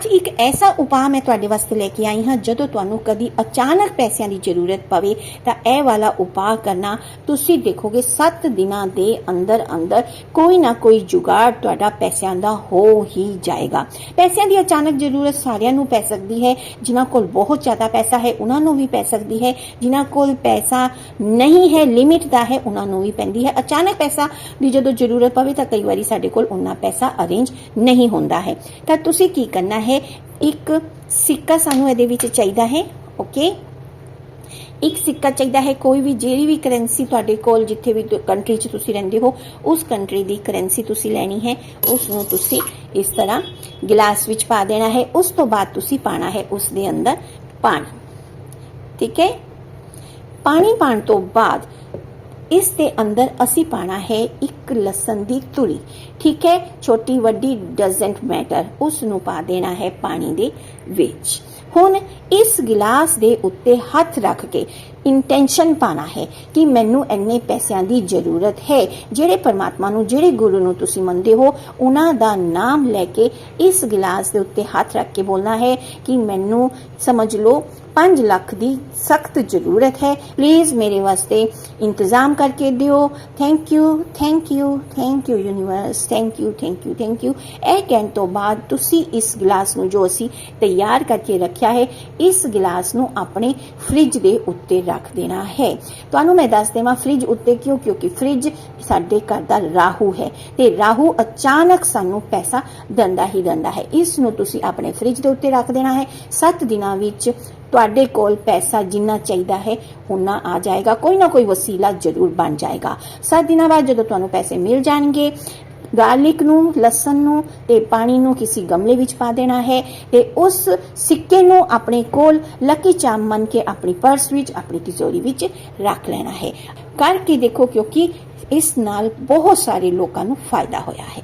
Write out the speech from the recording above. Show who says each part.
Speaker 1: ਅੱਜ ਇੱਕ ਐਸਾ ਉਪਾਅ ਮੈਂ ਤੁਹਾਡੇ ਵਾਸਤੇ ਲੈ ਕੇ ਆਈ ਹਾਂ, ਜਦੋਂ ਤੁਹਾਨੂੰ ਕਦੀ ਅਚਾਨਕ ਪੈਸਿਆਂ ਦੀ ਜ਼ਰੂਰਤ ਪਵੇ, ਤਾਂ ਇਹ ਵਾਲਾ ਉਪਾਅ ਕਰਨਾ ਤੁਸੀਂ ਦੇਖੋਗੇ 7 ਦਿਨਾਂ ਦੇ ਅੰਦਰ ਅੰਦਰ ਕੋਈ ਨਾ ਕੋਈ ਜੁਗਾੜ ਤੁਹਾਡਾ ਪੈਸਿਆਂ ਦਾ ਹੋ ਹੀ ਜਾਏਗਾ। ਪੈਸਿਆਂ ਦੀ ਅਚਾਨਕ ਜ਼ਰੂਰਤ ਸਾਰਿਆਂ ਨੂੰ ਪੈ ਸਕਦੀ ਹੈ, ਜਿਨ੍ਹਾਂ ਕੋਲ ਬਹੁਤ ਜ਼ਿਆਦਾ ਪੈਸਾ ਹੈ, ਉਹਨਾਂ ਨੂੰ ਵੀ ਪੈ ਸਕਦੀ ਹੈ, ਜਿਨ੍ਹਾਂ ਕੋਲ ਪੈਸਾ ਨਹੀਂ ਹੈ ਲਿਮਿਟ ਦਾ ਹੈ, ਉਹਨਾਂ ਨੂੰ ਵੀ ਪੈਂਦੀ ਹੈ। ਅਚਾਨਕ ਪੈਸਾ ਦੀ ਜਦੋਂ ਜ਼ਰੂਰਤ ਪਵੇ, ਤਾਂ ਕਈ ਵਾਰੀ ਸਾਡੇ ਕੋਲ ਉਹਨਾਂ ਪੈਸਾ ਅਰੇਂਜ ਨਹੀਂ ਹੁੰਦਾ ਹੈ। ਤਾਂ ਤੁਸੀਂ ਕੀ ਕਰਨਾ ਹੈ? ਇੱਕ ਸਿੱਕਾ ਸਾਨੂੰ ਇਹਦੇ ਵਿੱਚ ਚਾਹੀਦਾ ਹੈ ਓਕੇ ਇੱਕ ਸਿੱਕਾ ਚਾਹੀਦਾ ਹੈ, ਕੋਈ ਵੀ ਜਿਹੜੀ ਵੀ ਕਰੰਸੀ ਤੁਹਾਡੇ ਕੋਲ ਜਿੱਥੇ ਵੀ ਕੰਟਰੀ 'ਚ ਤੁਸੀਂ ਰਹਿੰਦੇ ਹੋ, ਉਸ ਕੰਟਰੀ ਦੀ ਕਰੰਸੀ ਤੁਸੀਂ ਲੈਣੀ ਹੈ। ਉਸ ਨੂੰ ਤੁਸੀਂ ਇਸ ਤਰ੍ਹਾਂ ਗਲਾਸ ਵਿੱਚ ਪਾ ਦੇਣਾ ਹੈ। ਉਸ ਤੋਂ ਬਾਅਦ ਤੁਸੀਂ ਪਾਣਾ ਹੈ ਉਸ ਦੇ ਅੰਦਰ ਪਾਣੀ, ਠੀਕ ਹੈ? ਪਾਣੀ ਪਾਣ ਤੋਂ ਬਾਅਦ ਇਸ ਦੇ ਅੰਦਰ ਅਸੀਂ ਪਾਣਾ ਹੈ ਇੱਕ ਲਸਣ ਦੀ ਤੁਰੀ ਠੀਕ ਹੈ, ਛੋਟੀ ਵੱਡੀ ਡਸਨਟ ਮੈਟਰ ਉਸ ਨੂੰ ਪਾ ਦੇਣਾ ਹੈ ਪਾਣੀ ਦੇ ਵਿੱਚ। ਹੁਣ ਇਸ ਗਿਲਾਸ ਦੇ ਉੱਤੇ ਹੱਥ ਰੱਖ ਕੇ ਇੰਟੈਂਸ਼ਨ ਪਾਣਾ ਹੈ ਕਿ ਮੈਨੂੰ ਇੰਨੇ ਪੈਸਿਆਂ ਦੀ ਜ਼ਰੂਰਤ ਹੈ। ਜਿਹੜੇ ਪਰਮਾਤਮਾ ਨੂੰ, ਜਿਹੜੇ ਗੁਰੂ ਨੂੰ ਤੁਸੀਂ ਮੰਨਦੇ ਹੋ, ਉਹਨਾਂ ਦਾ ਨਾਮ ਲੈ ਕੇ ਇਸ ਗਿਲਾਸ ਦੇ ਉੱਤੇ ਹੱਥ ਰੱਖ ਕੇ ਬੋਲਣਾ ਹੈ ਕਿ ਮੈਨੂੰ ਸਮਝ ਲਓ 5 ਲੱਖ ਦੀ ਸਖਤ ਜ਼ਰੂਰਤ ਹੈ। ਪਲੀਜ਼ ਮੇਰੇ ਵਾਸਤੇ ਇੰਤਜ਼ਾਮ ਕਰਕੇ ਦਿਓ। Thank you thank you thank you universe thank you thank you thank you ਇਹ ਕਹਿਣ ਤੋਂ ਬਾਅਦ ਤੁਸੀਂ ਇਸ ਗਲਾਸ ਨੂੰ ਜੋ ਅਸੀਂ ਤਿਆਰ ਕਰਕੇ ਰੱਖਿਆ ਹੈ, ਇਸ ਗਲਾਸ ਨੂੰ ਆਪਣੇ ਫ੍ਰਿਜ ਦੇ ਉੱਤੇ ਰੱਖ ਦੇਣਾ ਹੈ। ਤੁਹਾਨੂੰ ਮੈਂ ਦੱਸ ਦੇਵਾਂ ਫ੍ਰਿਜ ਉੱਤੇ ਕਿਉਂ? ਕਿਉਂਕਿ ਫ੍ਰਿਜ ਸਾਡੇ ਘਰ ਦਾ ਰਾਹੂ ਹੈ ਤੇ ਰਾਹੂ ਅਚਾਨਕ ਸਾਨੂੰ ਪੈਸਾ ਦੰਦਾ ਹੀ ਦੰਦਾ ਹੈ। ਇਸ ਨੂੰ ਤੁਸੀਂ ਆਪਣੇ ਫ੍ਰਿਜ ਦੇ ਉੱਤੇ ਰੱਖ ਦੇਣਾ ਹੈ। 7 ਦਿਨਾਂ ਵਿੱਚ ਤੁਹਾਡੇ ਕੋਲ ਪੈਸਾ ਜਿੰਨਾ ਚਾਹੀਦਾ ਹੈ, ਉਨਾ ਆ ਜਾਏਗਾ। ਕੋਈ ਨਾ ਕੋਈ ਵਸੀਲਾ ਜ਼ਰੂਰ ਬਣ ਜਾਏਗਾ। 7 ਦਿਨਾਂ ਬਾਅਦ ਜਦੋਂ ਤੁਹਾਨੂੰ ਪੈਸੇ ਮਿਲ ਜਾਣਗੇ, ਗਾਰਲਿਕ ਨੂੰ, ਲਸਣ ਨੂੰ ਤੇ ਪਾਣੀ ਨੂੰ ਕਿਸੇ ਗਮਲੇ ਵਿੱਚ ਪਾ ਦੇਣਾ ਹੈ ਤੇ ਉਸ ਸਿੱਕੇ ਨੂੰ ਆਪਣੇ ਕੋਲ ਲੱਕੀ ਚਾਮ ਮੰਨ ਕੇ ਆਪਣੀ ਪਰਸ ਵਿੱਚ, ਆਪਣੀ ਤਿਜੋਰੀ ਵਿੱਚ ਰੱਖ ਲੈਣਾ ਹੈ। ਕਰਕੇ ਦੇਖੋ ਕਿਉਂਕਿ ਇਸ ਨਾਲ ਬਹੁਤ ਸਾਰੇ ਲੋਕਾਂ ਨੂੰ ਫਾਇਦਾ ਹੋਇਆ ਹੈ।